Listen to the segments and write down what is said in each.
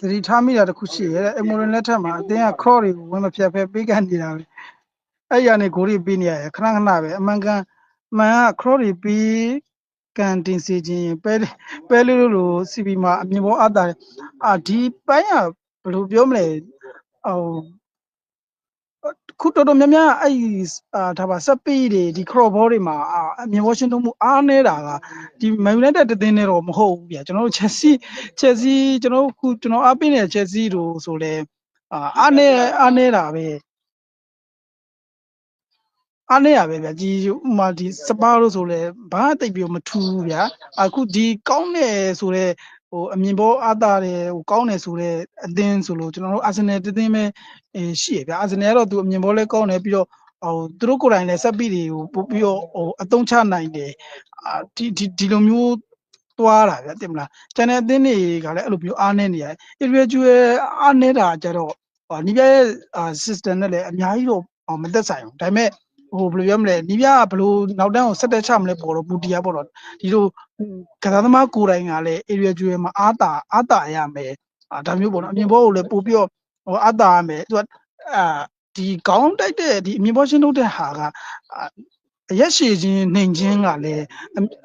သတိထားမိတာတစ်ခုရှိရဲတဲ့အမိုရင်လက်ထက်မှာအတင်းက cross တွေကိုဝင်မဖြတ်ဖဲပေးကန်နေတာပဲအဲ့ရနေဂိုးတွေပေးနေရတယ်ခဏခဏပဲအမှန်ကန်အမှန်က cross တွေပေးကန်တင်စီခြင်းပဲပဲလို့လို့ CB မှာအမြင်ပေါ်အပ်တာအာဒီပိုင်းကဘယ်လိုပြောမလဲဟို ခုတော်တော်များများအဲ့ဒီအာဒါပါစပီးတွေဒီ crop ball တွေမှာအာအမြင်ပေါ်ရှင်းသုံးမှုအားနေတာကဒီ Man United တသင်းနဲ့တော့မဟုတ်ဘူးဗျာကျွန်တော်တို့ Chelsea Chelsea ကျွန်တော်တို့ခုကျွန်တော်အားပေးနေတဲ့ Chelsea တို့ဆိုလဲအာအားနေအားနေတာပဲအားနေရပဲဗျာဒီဥမာဒီစပါလို့ဆိုလဲဘာမှတိတ်ပြီးမထူးဗျာအခုဒီကောင်းတယ်ဆိုတော့ ဟိုအမြင်ပေါ်အားတာတယ်ဟိုကောင်းတယ်ဆိုတော့အသင်းဆိုလို့ကျွန်တော်တို့အာဆင်နယ်တသင်းပဲအဲရှိရဗျာအာဆင်နယ်ကတော့သူအမြင်ပေါ်လဲကောင်းတယ်ပြီးတော့ဟိုသူတို့ကိုယ်တိုင်လည်းစက်ပီတွေကိုပို့ပြီးတော့ဟိုအတုံးချနိုင်တယ်အာဒီဒီဒီလိုမျိုးသွားတာဗျတင်မလားကျန်တဲ့အသင်းတွေကလည်းအဲ့လိုမျိုးအားနေနေရတယ် individual အားနေတာကြတော့နီးပြရဲ့ system နဲ့လည်းအများကြီးတော့မသက်ဆိုင်ဘူးဒါပေမဲ့ ဟိုဘယ်လိုပြောမလဲနီးပြကဘယ်လိုနောက်တန်းကိုဆက်တက်ချမလဲပေါ်တော့ပူတီယာပေါ့တော့ဒီလိုကစားသမားကိုယ်တိုင်ကလည်း area ကျွေမှာအားတာအားတာရမယ်အာဒါမျိုးပေါ့နော်အမြင်ဘောကိုလည်းပို့ပြီးတော့ဟိုအားတာရမယ်သူကအာဒီကောင်းတိုက်တဲ့ဒီအမြင်ဘောရှင်းထုတ်တဲ့ဟာကအရက်ရှည်ချင်းနှိမ်ချင်းကလည်း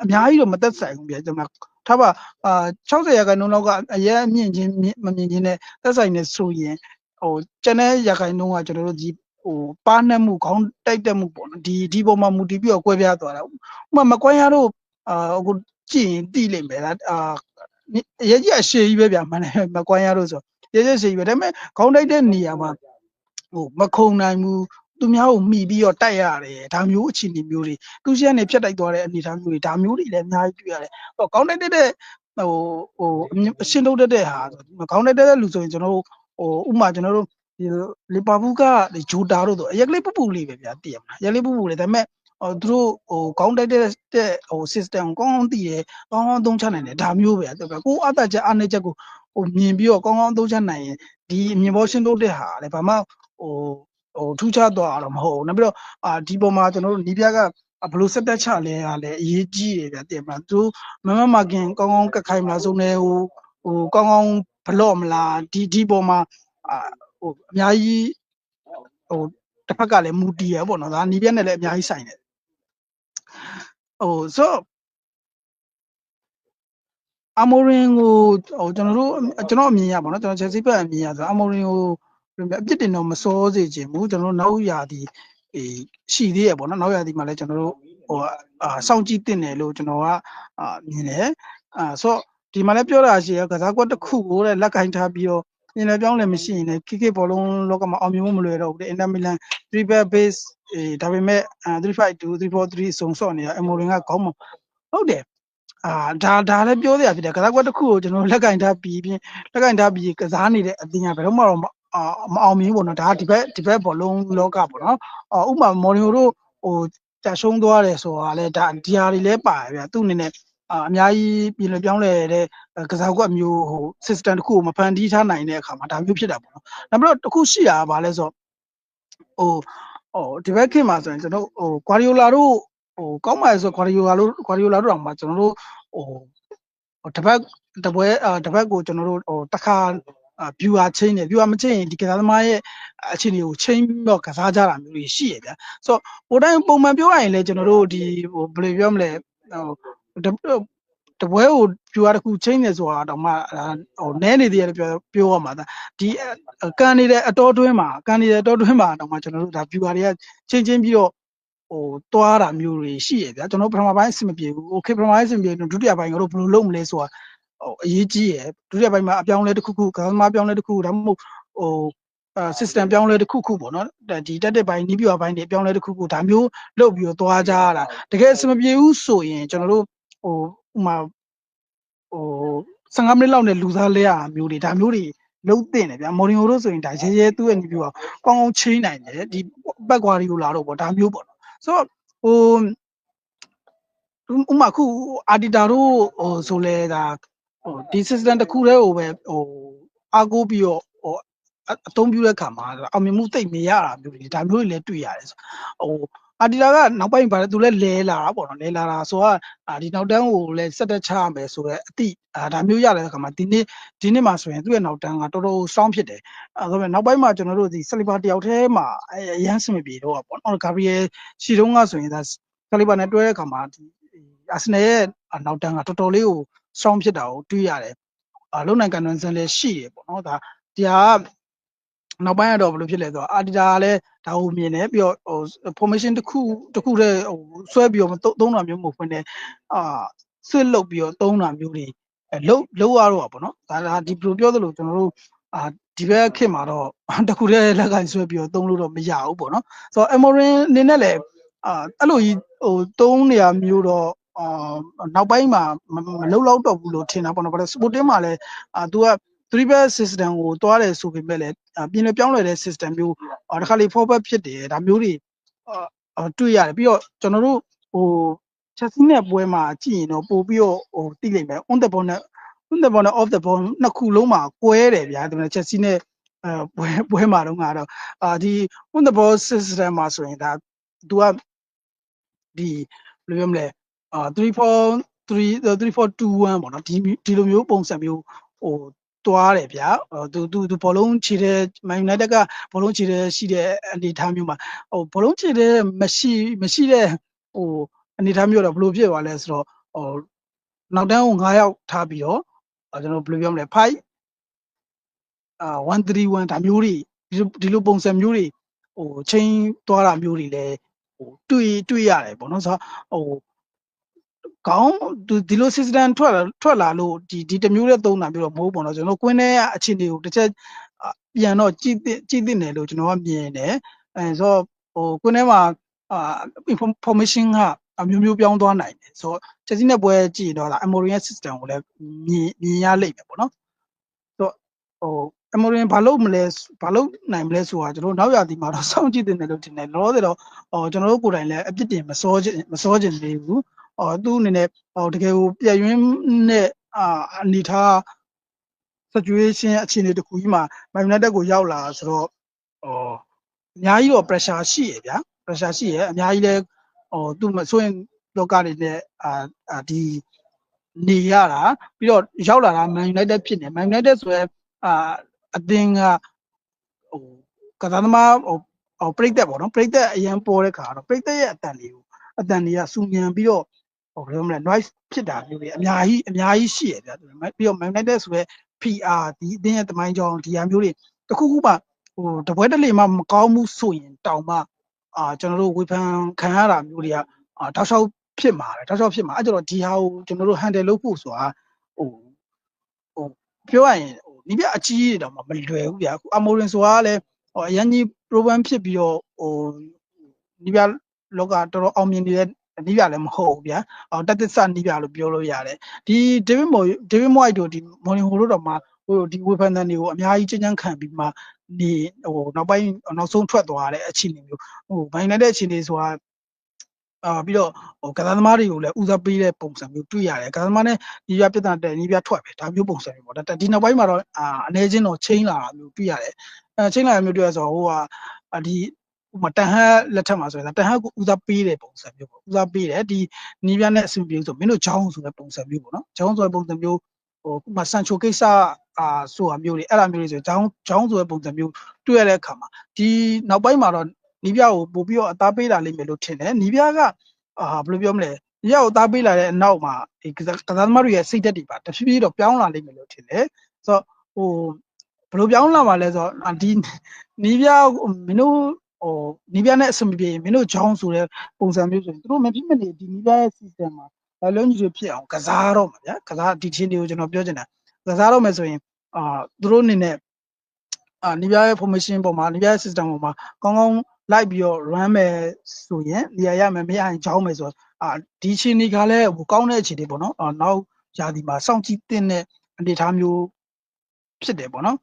အများကြီးတော့မသက်ဆိုင်ဘူးပြကျွန်တော်ထားပါအာ60ရာခိုင်နှုန်းလောက်ကအရက်မြင့်ချင်းမမြင့်ချင်းနဲ့သက်ဆိုင်နေဆိုရင်ဟိုကျန်တဲ့ရာခိုင်နှုန်းကကျွန်တော်တို့ဒီ ဟိုပါနှက်မှုခေါင်းတိုက်တက်မှုပေါ့နော်ဒီဒီပုံမှာမူတည်ပြီးတော့ကွဲပြားသွားတာဥပမာမကွဲရတော့အာအခုကြည့်ရင်သိလိမ့်မယ်လားအာရဲကြီးအရှည်ကြီးပဲဗျာမနဲ့မကွဲရတော့ဆိုရဲကြီးရှည်ကြီးပဲဒါပေမဲ့ခေါင်းတိုက်တဲ့နေရာမှာဟိုမခုံနိုင်ဘူးသူများကိုမှီပြီးတော့တိုက်ရတယ်ဒါမျိုးအခြေအနေမျိုးတွေသူရှိကနေဖြတ်တိုက်သွားတဲ့အနေအထားမျိုးတွေဒါမျိုးတွေလည်းအများကြီးတွေ့ရတယ်ဟိုခေါင်းတိုက်တဲ့ဟိုဟိုအရှင်းထုတ်တဲ့ဟာဆိုခေါင်းတိုက်တဲ့လူဆိုရင်ကျွန်တော်တို့ဟိုဥမာကျွန်တော်တို့ဒီ လီဗာပူးကဂျိုတာတို့ဆိုအရက်ကလေးပူပူလေးပဲဗျာတည်ရမလားအရက်လေးပူပူလေးဒါပေမဲ့ဟိုသူတို့ဟိုကောင်းတိုက်တဲ့ဟို system ကောင်းကောင်းသိတယ်ကောင်းကောင်းသုံးချနိုင်တယ်ဒါမျိုးပဲသူကကိုအသက်ချက်အားနေချက်ကိုဟိုမြင်ပြီးတော့ကောင်းကောင်းသုံးချနိုင်ရင်ဒီမြင်ပေါ်ရှင်းထုတ်တဲ့ဟာလည်းဘာမှဟိုဟိုထူးခြားသွားတော့မဟုတ်ဘူးနောက်ပြီးတော့အာဒီပေါ်မှာကျွန်တော်တို့နီးပြားကဘလို့စက်တက်ချလဲကလည်းအရေးကြီးတယ်ဗျတည်မလားသူမမမကင်ကောင်းကောင်းကက်ခိုင်းမလားစုံနေဟိုဟိုကောင်းကောင်းဘလော့မလားဒီဒီပေါ်မှာအာ ဟိုအများကြီးဟိုတစ်ဖက်ကလည်းမူတီရပေါ့နော်ဒါနီးပြက်နဲ့လည်းအများကြီးဆိုင်တယ်ဟိုဆိုအမိုရင်ကိုဟိုကျွန်တော်တို့ကျွန်တော်အမြင်ရပါတော့ကျွန်တော်ချက်စီဘက်အမြင်ရဆိုအမိုရင်ကိုအပြစ်တင်တော့မစောစေခြင်းဘူးကျွန်တော်တို့နောက်ရာဒီအေးရှိသေးရပေါ့နော်နောက်ရာဒီမှာလည်းကျွန်တော်တို့ဟိုအာစောင့်ကြည့်တင်တယ်လို့ကျွန်တော်ကအာမြင်တယ်အာဆိုဒီမှာလည်းပြောတာရှိရကစားကွက်တစ်ခုကိုတဲ့လက်ကင်ထားပြီးတော့ ပြင်လည်းပြောင်းလည်းမရှိရင်လည်းခိခိဘောလုံးလောကမှာအောင်မြင်မှုမလွယ်တော့ဘူးတဲ့အင်တာမီလန်3 back base အေးဒါပေမဲ့352 343စုံစော့နေတာအမိုရင်ကခေါင်းမဟုတ်တယ်အာဒါဒါလည်းပြောရဖြစ်တယ်ကစားကွက်တစ်ခုကိုကျွန်တော်လက်ကင်ထားပြီးပြင်လက်ကင်ထားပြီးကစားနေတဲ့အတင်းကဘယ်တော့မှတော့အာမအောင်မြင်ဘူးပေါ့နော်ဒါဒီဘက်ဒီဘက်ဘောလုံးလောကပေါ့နော်အာဥပမာမော်ရီယိုတို့ဟိုကြာရှုံးသွားတယ်ဆိုတာလည်းဒါဒီဟာတွေလည်းပါတယ်ဗျသူ့အနေနဲ့ အများကြီးပြင်လပြောင်းလဲတဲ့ကစားကွက်မျိုးဟို system တစ်ခုကိုမဖန်တီးထားနိုင်တဲ့အခါမှာဒါမျိုးဖြစ်တာပေါ့နော်။နောက်ပြီးတော့တစ်ခုရှိတာကဘာလဲဆိုဟိုဟိုဒီဘက်ခင်မှာဆိုရင်ကျွန်တော်ဟို Guardiola တို့ဟိုကောင်းပါလေဆို Guardiola တို့ Guardiola တို့တောင်မှကျွန်တော်တို့ဟိုဟိုတစ်ပတ်တစ်ပွဲအာတစ်ပတ်ကိုကျွန်တော်တို့ဟိုတစ်ခါ viewer chain တယ် viewer မ chain ရင်ဒီကစားသမားရဲ့အခြေအနေကို chain ပြီးတော့ကစားကြတာမျိုးတွေရှိရဗျာဆိုတော့ဟိုတိုင်းပုံမှန်ပြောရရင်လည်းကျွန်တော်တို့ဒီဟိုဘယ်လိုပြောမလဲဟို တပွဲကို viewer တစ်ခု chain နေဆိုတာတော့မှဟိုနဲနေသေးတယ်ပြောပြောရမှာဒါဒီကန်နေတဲ့အတော်တွင်းမှာကန်နေတဲ့အတော်တွင်းမှာတော့မှကျွန်တော်တို့ဒါ viewer တွေကချင်းချင်းပြီးတော့ဟိုတွားတာမျိုးတွေရှိရဗျာကျွန်တော်ပထမပိုင်းအဆင်မပြေဘူး okay ပထမပိုင်းအဆင်မပြေဒုတိယပိုင်းကတော့ဘယ်လိုလုပ်မလဲဆိုတာဟိုအရေးကြီးရယ်ဒုတိယပိုင်းမှာအပြောင်းလဲတစ်ခုခုကစားသမားပြောင်းလဲတစ်ခုဒါမှမဟုတ်ဟိုအာ system ပြောင်းလဲတစ်ခုခုပေါ့နော်ဒီတက်တဲ့ပိုင်းနီးပြပိုင်းတွေပြောင်းလဲတစ်ခုခုဒါမျိုးလုပ်ပြီးတော့သွားကြရတာတကယ်အဆင်မပြေဘူးဆိုရင်ကျွန်တော်တို့ ဟိုဥမာဟို15မိနစ်လောက်နဲ့လူစားလဲရမျိုးတွေဒါမျိုးတွေလုံးတင်တယ်ဗျာမော်ရီယိုတို့ဆိုရင်ဒါရဲရဲသူ့ရဲ့နီးပြကောင်းကောင်းချင်းနိုင်တယ်ဒီဘက်ကွာရီကိုလာတော့ပေါ့ဒါမျိုးပေါ့နော်ဆိုတော့ဟိုဥမာခုအာဒီတာတို့ဟိုဆိုလဲဒါဟိုဒီ system တစ်ခုတည်းကိုပဲဟိုအားကိုးပြီးတော့ဟိုအသုံးပြုတဲ့ခါမှာအောင်မြင်မှုတိတ်မရတာမျိုးတွေဒါမျိုးတွေလည်းတွေ့ရတယ်ဆိုဟို အာဒီတာကနောက်ပိုင်းပါတယ်သူလည်းလဲလာတာပေါ့နော်လဲလာတာဆိုတော့အာဒီနောက်တန်းကိုလည်းစက်တက်ချရမယ်ဆိုတော့အတိအာဒါမျိုးရတဲ့အခါမှာဒီနေ့ဒီနေ့မှာဆိုရင်သူ့ရဲ့နောက်တန်းကတော်တော်စောင်းဖြစ်တယ်အဲဆိုတော့နောက်ပိုင်းမှာကျွန်တော်တို့ဒီဆလီဘာတယောက်တည်းမှာအရန်စမပြေတော့ပေါ့နော်ဂါဘရီယယ်ရှီတုံးကဆိုရင်ဒါဆလီဘာနဲ့တွဲတဲ့အခါမှာဒီအာဆင်နယ်ရဲ့နောက်တန်းကတော်တော်လေးကိုစောင်းဖြစ်တာကိုတွေ့ရတယ်အလုံးနိုင်ကန်နွန်ဆန်လည်းရှိတယ်ပေါ့နော်ဒါတရား နောက်ပိုင်းကတော့ဘယ်လိုဖြစ်လဲဆိုတော့အာဒီတာကလည်းဒါကိုမြင်တယ်ပြီးတော့ဟို formation တစ်ခုတစ်ခုတည်းဟိုဆွဲပြီးတော့သုံးတာမျိုးမဟုတ်ဘဲနဲ့အာဆွဲလုတ်ပြီးတော့သုံးတာမျိုးတွေအဲလုတ်လုတ်ရတော့ပါပေါ့နော်ဒါဒါဒီဘယ်လိုပြောသလိုကျွန်တော်တို့အာဒီဘက်ခေတ်မှာတော့တစ်ခုတည်းလက်ကင်ဆွဲပြီးတော့သုံးလို့တော့မရဘူးပေါ့နော်ဆိုတော့ Emorin အနေနဲ့လည်းအာအဲ့လိုကြီးဟိုသုံးနေရမျိုးတော့အာနောက်ပိုင်းမှာမလုံလောက်တော့ဘူးလို့ထင်တာပေါ့နော်ဘာလို့ sporting မှာလည်းအာ तू က three bed system ကိုတွားတယ်ဆိုပေမဲ့လည်းပြင်လေပြောင်းလဲတဲ့ system မျိုးတစ်ခါလေ four bed ဖြစ်တယ်ဒါမျိုးတွေအာတွေ့ရတယ်ပြီးတော့ကျွန်တော်တို့ဟိုချက်စီးနဲ့ပွဲမှာကြည့်ရင်တော့ပို့ပြီးတော့ဟိုသိလိမ့်မယ် on the ball နဲ့ on the ball နဲ့ off the ball နှစ်ခုလုံးမှာကွဲတယ်ဗျာဒါပေမဲ့ချက်စီးနဲ့အဲပွဲပွဲမှာတော့ကတော့အာဒီ on the ball system မှာဆိုရင်ဒါ तू ကဒီဘယ်လိုပြောမလဲအာ3 4 3 3 4 2 1ပေါ့နော်ဒီဒီလိုမျိုးပုံစံမျိုးဟို တွားတယ်ဗျာသူသူသူဘောလုံးခြေတဲ့မန်ယူနိုက်တက်ကဘောလုံးခြေတဲ့ရှိတဲ့အနေအထားမျိုးမှာဟိုဘောလုံးခြေတဲ့မရှိမရှိတဲ့ဟိုအနေအထားမျိုးတော့ဘယ်လိုဖြစ်သွားလဲဆိုတော့ဟိုနောက်တန်းကို9ယောက်ထားပြီးတော့ကျွန်တော်ဘယ်လိုပြောမလဲ5အာ131ဒါမျိုးတွေဒီလိုပုံစံမျိုးတွေဟိုချင်းသွားတာမျိုးတွေလည်းဟိုတွေ့တွေ့ရတယ်ပေါ့နော်ဆိုတော့ဟို ကောင်းဒီလို system ထွက်လာထွက်လာလို့ဒီဒီတမျိုးနဲ့သုံးတာမျိုးတော့မဟုတ်ပေါ့နော်ကျွန်တော်ကွင်းထဲကအခြေအနေကိုတစ်ချက်ပြန်တော့ကြည့်ကြည့်တင်တယ်လို့ကျွန်တော်ကမြင်တယ်အဲဆိုတော့ဟိုကွင်းထဲမှာအာ information ကအမျိုးမျိုးပြောင်းသွားနိုင်တယ်ဆိုတော့ချက်စီနဲ့ပွဲကြည့်တော့ဒါ Amorian system ကိုလည်းမြင်မြင်ရလိမ့်မယ်ပေါ့နော်ဆိုတော့ဟို Amorian ဘာလို့မလဲဘာလို့နိုင်မလဲဆိုတာကျွန်တော်နောက်ရသည်မှာတော့စောင့်ကြည့်တင်တယ်လို့ထင်တယ်လောလောဆယ်တော့ဟိုကျွန်တော်တို့ကိုယ်တိုင်လည်းအပြစ်တင်မစောချင်မစောချင်သေးဘူးအော် သူ့အနေနဲ့ဟိုတကယ်ကိုပြည့်ရင်းနဲ့အာအနေထား situation အခြေအနေတစ်ခုကြီးမှာ Man United ကိုရောက်လာဆိုတော့ဟိုအများကြီးတော့ pressure ရှိရဗျာ pressure ရှိရအများကြီးလဲဟိုသူ့ဆိုရင်လောကတွေနဲ့အာဒီနေရတာပြီးတော့ရောက်လာတာ Man United ဖြစ်နေ Man United ဆိုရဲအာအသင်းကဟိုကစားသမားဟိုဟိုပြိသက်ပေါ့နော်ပြိသက်အရင်ပေါ်တဲ့ခါတော့ပြိသက်ရဲ့အတန်လေးကိုအတန်လေးကစူညံပြီးတော့ ဟိုဘယ်လိုမလဲ noise ဖြစ်တာမျိုးတွေအများကြီးအများကြီးရှိရဗျာပြီးတော့ magnetic ဆိုရဲ PR ဒီအတင်းရဲ့တမိုင်းကြောင်းဒီဟာမျိုးတွေတခုခုမှဟိုတပွဲတလေမှမကောင်းမှုဆိုရင်တောင်မှအာကျွန်တော်တို့ဝေဖန်ခံရတာမျိုးတွေကအာတောက်လျှောက်ဖြစ်မှာတယ်တောက်လျှောက်ဖြစ်မှာအဲ့ကျတော့ဒီဟာကိုကျွန်တော်တို့ handle လုပ်ဖို့ဆိုတာဟိုဟိုပြောရရင်ဟိုဒီပြအကြီးတွေတော့မလွယ်ဘူးဗျာအခုအမိုရင်ဆိုတာလည်းဟိုအရင်ကြီး program ဖြစ်ပြီးတော့ဟိုဒီပြလောကတော်တော်အောင်မြင်နေတဲ့ နီးပြလည်းမဟုတ်ဘူးဗျာဟောတက်သစ်စနီးပြလို့ပြောလို့ရတယ်ဒီဒေးဗစ်မော်ဒေးဗစ်မိုက်တို့ဒီမော်လင်ဟိုတို့တော့မှဟိုဒီဝေဖန်တဲ့တွေကိုအများကြီးချင်းချင်းခံပြီးမှဒီဟိုနောက်ပိုင်းနောက်ဆုံးထွက်သွားတဲ့အခြေအနေမျိုးဟိုဘိုင်နေတဲ့အခြေအနေဆိုတာအာပြီးတော့ဟိုကစားသမားတွေကိုလည်းဦးစားပေးတဲ့ပုံစံမျိုးတွေ့ရတယ်ကစားသမားနဲ့ညီပြပြဿနာတဲ့ညီပြထွက်ပဲဒါမျိုးပုံစံမျိုးပေါ့ဒါဒီနောက်ပိုင်းမှာတော့အာအနေချင်းတော့ချိန်လာတာမျိုးတွေ့ရတယ်အဲချိန်လာတာမျိုးတွေ့ရဆိုတော့ဟိုဟာဒီ ဥပမာတန်ဟက်လက်ထက်မှာဆိုရင်တန်ဟက်ကိုဦးစားပေးတဲ့ပုံစံမျိုးပေါ့ဦးစားပေးတယ်ဒီနီးပြနဲ့အဆင်ပြေဆိုမင်းတို့ချောင်းဆိုတဲ့ပုံစံမျိုးပေါ့နော်ချောင်းဆိုတဲ့ပုံစံမျိုးဟိုဥပမာဆန်ချိုကိစ္စအာဆိုတာမျိုးတွေအဲ့လိုမျိုးတွေဆိုချောင်းချောင်းဆိုတဲ့ပုံစံမျိုးတွေ့ရတဲ့အခါမှာဒီနောက်ပိုင်းမှာတော့နီးပြကိုပို့ပြီးတော့အသားပေးလာလိမ့်မယ်လို့ထင်တယ်နီးပြကအာဘယ်လိုပြောမလဲနီးပြကိုအသားပေးလာတဲ့အနောက်မှာဒီကစားသမားတွေရဲ့စိတ်သက်တွေပါတဖြည်းဖြည်းတော့ပြောင်းလာလိမ့်မယ်လို့ထင်တယ်ဆိုတော့ဟိုဘယ်လိုပြောင်းလာမှာလဲဆိုတော့ဒီနီးပြမင်းတို့ ဟိုနီးပြနဲ့အဆင်မပြေမင်းတို့ချောင်းဆိုတဲ့ပုံစံမျိုးဆိုရင်သူတို့မဖြစ်မနေဒီနီးပြရဲ့ system မှာဘာလုံးကြီးတွေဖြစ်အောင်ကစားတော့မှာဗျာကစားဒီချင်းတွေကိုကျွန်တော်ပြောချင်တာကစားတော့မယ်ဆိုရင်အာသူတို့အနေနဲ့အာနီးပြရဲ့ formation ပေါ်မှာနီးပြရဲ့ system ပေါ်မှာကောင်းကောင်းလိုက်ပြီးတော့ run မယ်ဆိုရင်နေရာရမယ်မရရင်ချောင်းမယ်ဆိုတော့အာဒီချင်းတွေကလည်းဟိုကောင်းတဲ့အခြေအနေပေါ့နော်အာနောက်ရာသီမှာစောင့်ကြည့်တဲ့အနေအထားမျိုးဖြစ်တယ်ပေါ့နော်